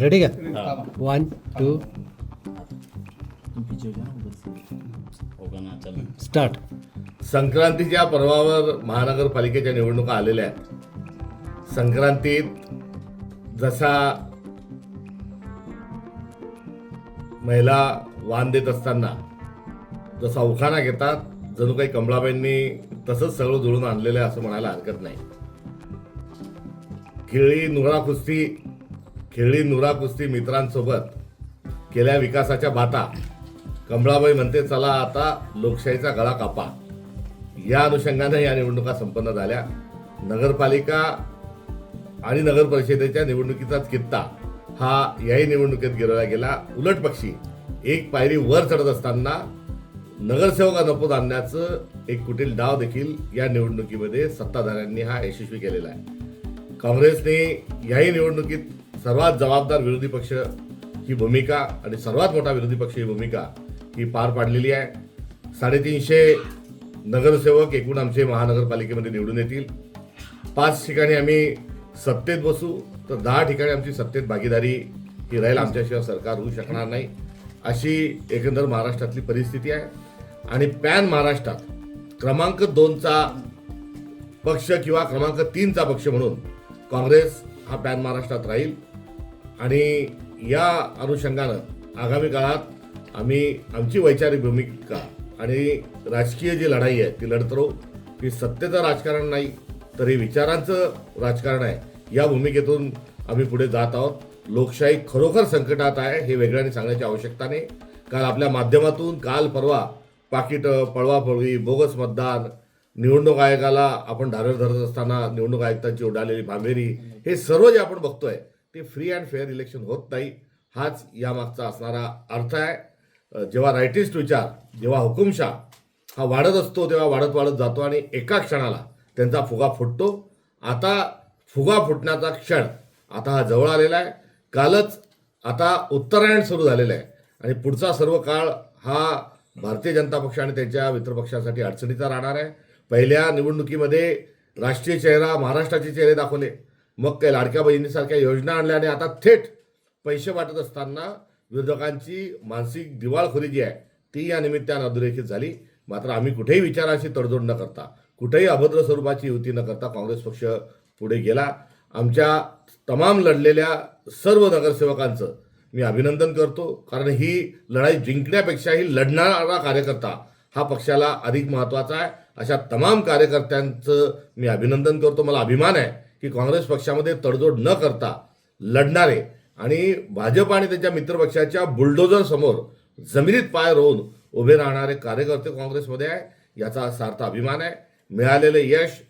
Ready का one two start संक्रांतीच्या पर्वावर महानगरपालिकेच्या निवडणुका आलेल्या आहेत. संक्रांतीत जसा महिला वाण देत असताना जसा उखाणा घेतात जणू काही कमळाबाईंनी तसंच सगळं जुळून आणलेलं आहे असं म्हणायला हरकत नाही. खेळी नुरा कुस्ती खेळी नुरा कुस्ती मित्रांसोबत केल्या विकासाच्या बाता कमळाबाई म्हणते चला आता लोकशाहीचा गळा कापा. या अनुषंगाने या निवडणुका संपन्न झाल्या. नगरपालिका आणि नगर परिषदेच्या निवडणुकीचाच कित्ता हा याही निवडणुकीत गिरवला गेला. उलट पक्षी एक पायरी वर चढत असताना नगरसेवका नपोत आणण्याचं एक कुटील डाव देखील या निवडणुकीमध्ये सत्ताधाऱ्यांनी हा यशस्वी केलेला आहे. काँग्रेसने याही निवडणुकीत सर्वात जबाबदार विरोधी पक्ष ही भूमिका आणि सर्वात मोठा विरोधी पक्ष ही भूमिका ही पार पाडलेली आहे. साडेतीनशे नगरसेवक एकूण आमचे महानगरपालिकेमध्ये निवडून येतील. पाच ठिकाणी आम्ही सत्तेत बसू तर दहा ठिकाणी आमची सत्तेत भागीदारी ही राहील. आमच्याशिवाय सरकार होऊ शकणार नाही. अशी एकंदर महाराष्ट्रातली परिस्थिती आहे. आणि पॅन महाराष्ट्रात क्रमांक दोनचा पक्ष किंवा क्रमांक तीनचा पक्ष म्हणून काँग्रेस हा पॅन महाराष्ट्रात राहील. आणि या अनुषंगानं आगामी काळात आम्ही आमची वैचारिक भूमिका आणि राजकीय जी लढाई आहे ती लढत. राहू की सत्तेचं राजकारण नाही तर हे विचारांचं राजकारण आहे. या भूमिकेतून आम्ही पुढे जात आहोत. लोकशाही खरोखर संकटात आहे हे वेगळ्याने सांगण्याची आवश्यकता नाही. काल आपल्या माध्यमातून काल परवा पाकिट पळवापळवी बोगस मतदान निवडणूक आयोगाला आपण धारेवर धरत असताना निवडणूक आयुक्तांची उडालेली भांबेरी हे सर्व जे आपण बघतोय ते फ्री अँड फेअर इलेक्शन होत नाही हाच यामागचा असणारा अर्थ आहे. जेव्हा रायटिस्ट विचार जेव्हा हुकुमशाह हा वाढत असतो तेव्हा वाढत वाढत जातो आणि एका क्षणाला त्यांचा फुगा फुटतो. आता फुगा फुटण्याचा क्षण आता हा जवळ आलेला आहे. कालच आता उत्तरायण सुरू झालेलं आहे. आणि पुढचा सर्व काळ हा भारतीय जनता पक्ष आणि त्यांच्या मित्रपक्षासाठी अडचणीचा राहणार आहे. पहिल्या निवडणुकीमध्ये राष्ट्रीय चेहरा महाराष्ट्राचे चेहरे दाखवले. मग काही लाडक्या बहिणीसारख्या योजना आणल्या आणि आता थेट पैसे वाटत असताना विरोधकांची मानसिक दिवाळखोरी जी आहे ती या निमित्तानं अधोरेखित झाली. मात्र आम्ही कुठेही विचारांशी तडजोड न करता कुठेही अभद्र स्वरूपाची युती न करता काँग्रेस पक्ष पुढे गेला. आमच्या तमाम लढलेल्या सर्व नगरसेवकांचं मी अभिनंदन करतो. कारण ही लढाई जिंकण्यापेक्षाही लढणारा कार्यकर्ता हा पक्षाला अधिक महत्त्वाचा आहे. अशा तमाम कार्यकर्त्यांचं मी अभिनंदन करतो. मला अभिमान आहे की काँग्रेस पक्षामध्ये तडजोड न करता लढणारे आणि भाजप आणि त्यांच्या मित्रपक्षाच्या बुलडोजर समोर जमिनीत पाय रोवून उभे राहणारे कार्यकर्ते काँग्रेसमध्ये आहे याचा सार्थ अभिमान आहे. मिळालेले यश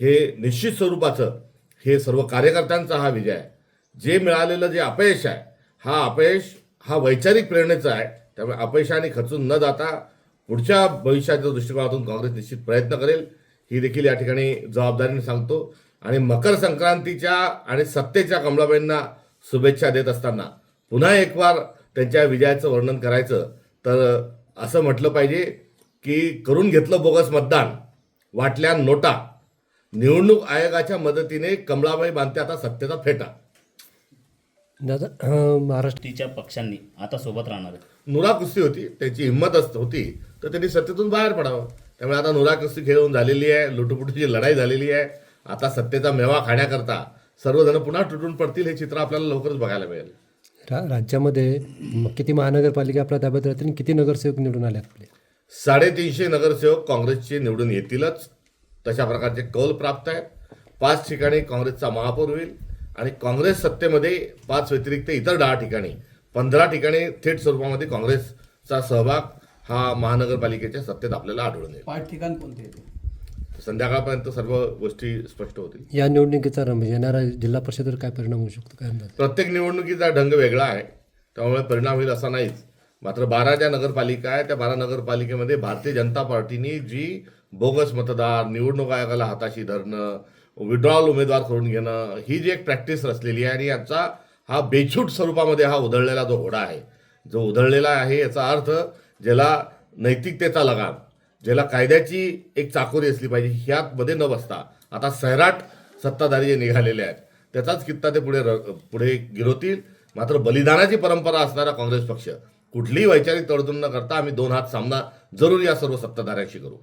हे निश्चित स्वरूपाचं हे सर्व कार्यकर्त्यांचा हा विजय आहे. जे मिळालेलं जे अपयश आहे हा अपयश हा वैचारिक प्रेरणेचा आहे. त्यामुळे अपयशाने खचून न जाता पुढच्या भविष्याच्या दृष्टिकोनातून काँग्रेस निश्चित प्रयत्न करेल. ही देखील या ठिकाणी जबाबदारीने सांगतो. आणि मकर संक्रांतीच्या आणि सत्तेच्या कमलाबाईंना शुभेच्छा देत असताना पुन्हा एक वार त्यांच्या विजयाचं वर्णन करायचं तर असं म्हटलं पाहिजे की करून घेतलं बोगस मतदान वाटल्या नोटा. निवडणूक आयोगाच्या मदतीने कमलाबाई बांधते आता सत्तेचा फेटा. दादा अं, महाराष्ट्र तिच्या पक्षांनी आता सोबत राहणार आहे नुरा कुस्ती होती त्यांची हिंमत असत होती तर त्यांनी सत्तेतून बाहेर पडावं. त्यामुळे आता नुरा कुस्ती खेळून झालेली आहे लुटुपुटीची लढाई झालेली आहे. आता सत्तेचा मेवा खाण्याकरता सर्वजण पुन्हा तुटून पडतील हे चित्र आपल्याला लवकरच बघायला मिळेल. रा राज्यामध्ये म- किती महानगरपालिका आपल्या ताब्यात राहतील आणि किती नगरसेवक निवडून आले आपले? साडेतीनशे नगरसेवक काँग्रेसचे निवडून येतीलच. तशा प्रकारचे कौल प्राप्त आहेत. पाच ठिकाणी काँग्रेसचा महापौर होईल आणि काँग्रेस सत्तेमध्ये पाच व्यतिरिक्त इतर दहा ठिकाणी पंधरा ठिकाणी थेट स्वरूपामध्ये काँग्रेसचा सहभाग हा महानगरपालिकेच्या सत्तेत आपल्याला आढळून येईल. पाच ठिकाण कोणते संध्याकाळपर्यंत सर्व गोष्टी स्पष्ट होतील. या निवडणुकीचा रंग येणारा जिल्हा परिषदेवर काय परिणाम होऊ शकतो? काय अंदाज? प्रत्येक निवडणुकीचा ढंग वेगळा आहे. त्यामुळे परिणाम होईल असा नाहीच. मात्र बारा ज्या नगरपालिका आहे त्या बारा नगरपालिकेमध्ये भारतीय जनता पार्टीने जी बोगस मतदार निवडणूक आयोगाला हाताशी धरणं विड्रॉल उमेदवार करून घेणं ही जी एक प्रॅक्टिस रचलेली आहे आणि याचा हा बेछूट स्वरूपामध्ये हा उधळलेला जो घोडा आहे. जो उधळलेला आहे याचा अर्थ ज्याला नैतिकतेचा लगाम ज्याला कायद्याची एक चाकोरी असली पाहिजे ह्यामध्ये न बसता. आता सैराट सत्ताधारी जे निघालेले आहेत त्याचाच कित्ता ते पुढे पुढे गिरवतील मात्र बलिदानाची परंपरा असणारा काँग्रेस पक्ष कुठलीही वैचारिक तडजोड न करता आम्ही दोन हात सामना जरूर या सर्व सत्ताधाऱ्यांशी करू.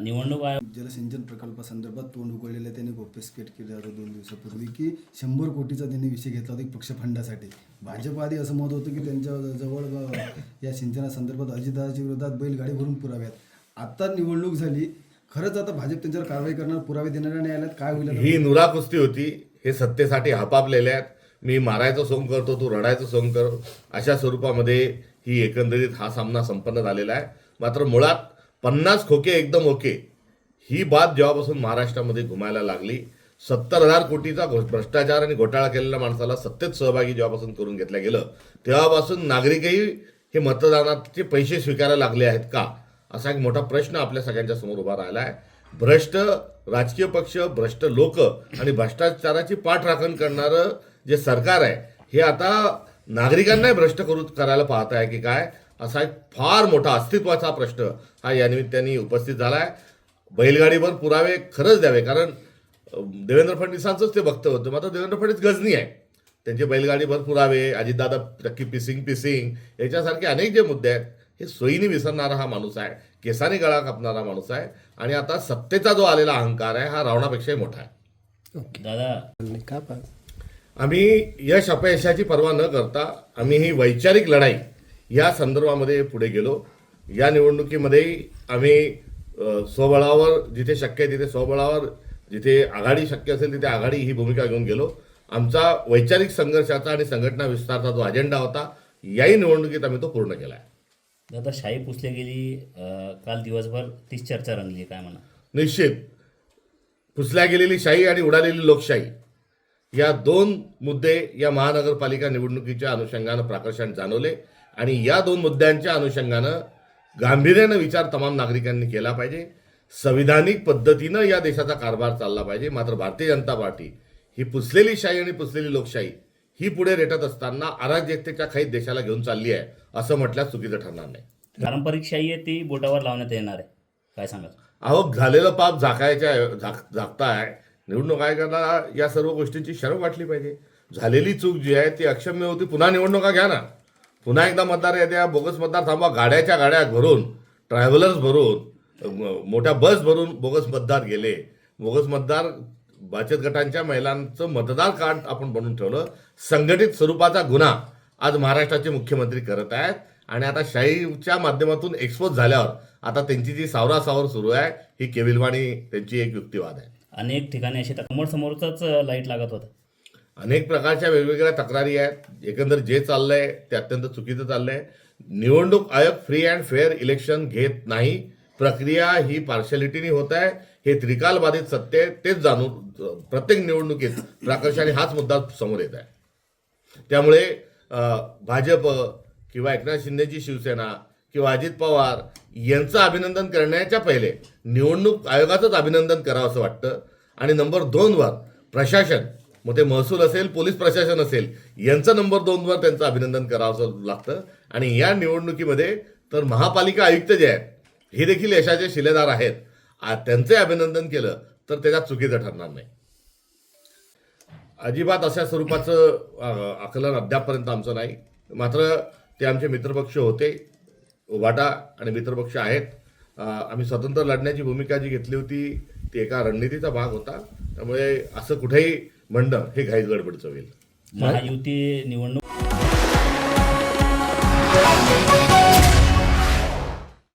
निवडणूक आयोग जलसिंचन प्रकल्पासंदर्भात तोंड उघडलेलं त्यांनी गोप्यस्केट केलं होतं दोन दिवसापूर्वी की शंभर कोटीचा त्यांनी विषय घेतला होता एक पक्षफंडासाठी. भाजप आधी असं मत होतं की त्यांच्या जवळ या सिंचनासंदर्भात अजितदादाच्या विरोधात बैलगाडी भरून पुरावे आत्ता आता निवडणूक झाली खरंच आता भाजप त्यांच्यावर कारवाई करणार पुरावे देणाऱ्या न्यायालयात काय होईल ही नुरा कुस्ती होती हे सत्तेसाठी हापापलेले आहेत. मी मारायचं सोंग करतो तू रडायचं सोंग कर. अशा स्वरूपामध्ये ही एकंदरीत हा सामना संपन्न झालेला आहे. मात्र मुळात पन्नास खोके एकदम ओके. ही बात जेव्हापासून महाराष्ट्रामध्ये घुमायला लागली सत्तर हजार कोटीचा भ्रष्टाचार आणि घोटाळा केलेल्या माणसाला सत्तेत सहभागी जेव्हापासून करून घेतलं गेलं तेव्हापासून नागरिकही हे मतदानाचे पैसे स्वीकारायला लागले आहेत का? असा एक मोठा प्रश्न आपल्या सगळ्यांच्या समोर उभा राहिला आहे. भ्रष्ट राजकीय पक्ष भ्रष्ट लोक आणि भ्रष्टाचाराची पाठराखण करणारं जे सरकार आहे हे आता नागरिकांनाही भ्रष्ट करू करायला पाहत आहे की काय? असा एक फार मोठा अस्तित्वाचा प्रश्न हा या निमित्ताने उपस्थित झाला आहे बैलगाडीवर पुरावे खरंच द्यावे कारण देवेंद्र फडणवीसांचंच ते वक्तव्य होतं. मात्र देवेंद्र फडणवीस गजनी आहे. त्यांचे बैलगाडीवर पुरावे अजितदादा टक्की पिसिंग पिसिंग याच्यासारखे अनेक जे मुद्दे आहेत हे सोयीने विसरणारा हा माणूस आहे केसाने गळा कापणारा माणूस आहे आणि आता सत्तेचा जो आलेला अहंकार आहे हा रावणापेक्षाही मोठा आहे. ओके. दादा. का आम्ही यश अपयशाची पर्वा न करता आम्ही ही वैचारिक लढाई या संदर्भामध्ये पुढे गेलो. या निवडणुकीमध्येही आम्ही स्वबळावर जिथे शक्य आहे तिथे स्वबळावर जिथे आघाडी शक्य असेल तिथे आघाडी ही भूमिका घेऊन गेलो. आमचा वैचारिक संघर्षाचा आणि संघटना विस्ताराचा जो अजेंडा होता याही निवडणुकीत आम्ही तो पूर्ण केला आहे. दादा शाही पुसली गेली काल दिवसभर तीच चर्चा रंगली काय म्हणा? निश्चित. पुसल्या गेलेली शाही आणि उडालेली लोकशाही या दोन मुद्दे या महानगरपालिका निवडणुकीच्या अनुषंगानं प्राकर्षण जाणवले आणि या दोन मुद्द्यांच्या अनुषंगानं गांभीर्यानं विचार तमाम नागरिकांनी केला पाहिजे. संविधानिक पद्धतीनं या देशाचा कारभार चालला पाहिजे. मात्र भारतीय जनता पार्टी ही पुसलेली शाही आणि पुसलेली लोकशाही ही पुढे रेटत असताना अराजकतेच्या खाईत देशाला घेऊन चालली आहे. असं म्हटल्यास चुकीचं ठरणार नाही. पारंपरिक शाही आहे ती बोटावर लावण्यात येणार आहे. काय सांगा अहो झालेलं पाप झाकायच्या झाक झाकताय. निवडणूक आयोगाला या सर्व गोष्टींची शरम वाटली पाहिजे. झालेली चूक जी आहे ती अक्षम्य होती. पुन्हा निवडणुका घ्या ना. पुन्हा एकदा मतदार येत्या बोगस मतदार थांबवा गाड्याच्या गाड्या भरून ट्रॅव्हलर्स भरून मोठ्या बस भरून बोगस मतदार गेले. बोगस मतदार बचत गटांच्या महिलांचं मतदार कार्ड आपण बनवून ठेवलं. संघटित स्वरूपाचा गुन्हा. आज महाराष्ट्राचे मुख्यमंत्री करत आहेत. आणि आता शाहीच्या माध्यमातून एक्सपोज झाल्यावर आता त्यांची जी सावरासावर सुरू आहे ही केविलवाणी त्यांची एक युक्तिवाद आहे. अनेक ठिकाणी असे समोर समोरच लाइट लागत होतं. अनेक प्रकारच्या वेगवेगळ्या तक्रारी आहेत. एकंदर जे चाललंय ते अत्यंत चुकीचं चाललंय. निवडणूक आयोग फ्री अँड फेअर इलेक्शन घेत नाही. प्रक्रिया ही पार्शलिटीने होत आहे. हे त्रिकाल बाधित सत्य आहे, तेच जाणून प्रत्येक निवडणुकीत प्राकर्षाने हाच मुद्दा समोर येत आहे. त्यामुळे भाजप किंवा एकनाथ शिंदेची शिवसेना किंवा अजित पवार यांचं अभिनंदन करण्याच्या पहिले निवडणूक आयोगाचंच अभिनंदन करावं असं वाटतं. आणि नंबर दोनवर प्रशासन मग ते महसूल असेल पोलीस प्रशासन असेल यांचं नंबर दोनवर त्यांचं अभिनंदन करावं असं लागतं. आणि या निवडणुकीमध्ये तर महापालिका आयुक्त जे आहेत हे देखील यशाचे शिलेदार आहेत. त्यांचे अभिनंदन केलं तर त्याच्यात चुकीचं ठरणार नाही. अजिबात अशा स्वरूपाचं आकलन अद्यापपर्यंत आमचं नाही. मात्र ते आमचे मित्रपक्ष होते. वाटा आणि मित्रपक्ष आहेत. आम्ही स्वतंत्र लढण्याची भूमिका जी घेतली होती ती एका रणनीतीचा भाग होता. त्यामुळे असं कुठेही म्हणणं हे घाईच गडबडचं होईल महायुती निवडणूक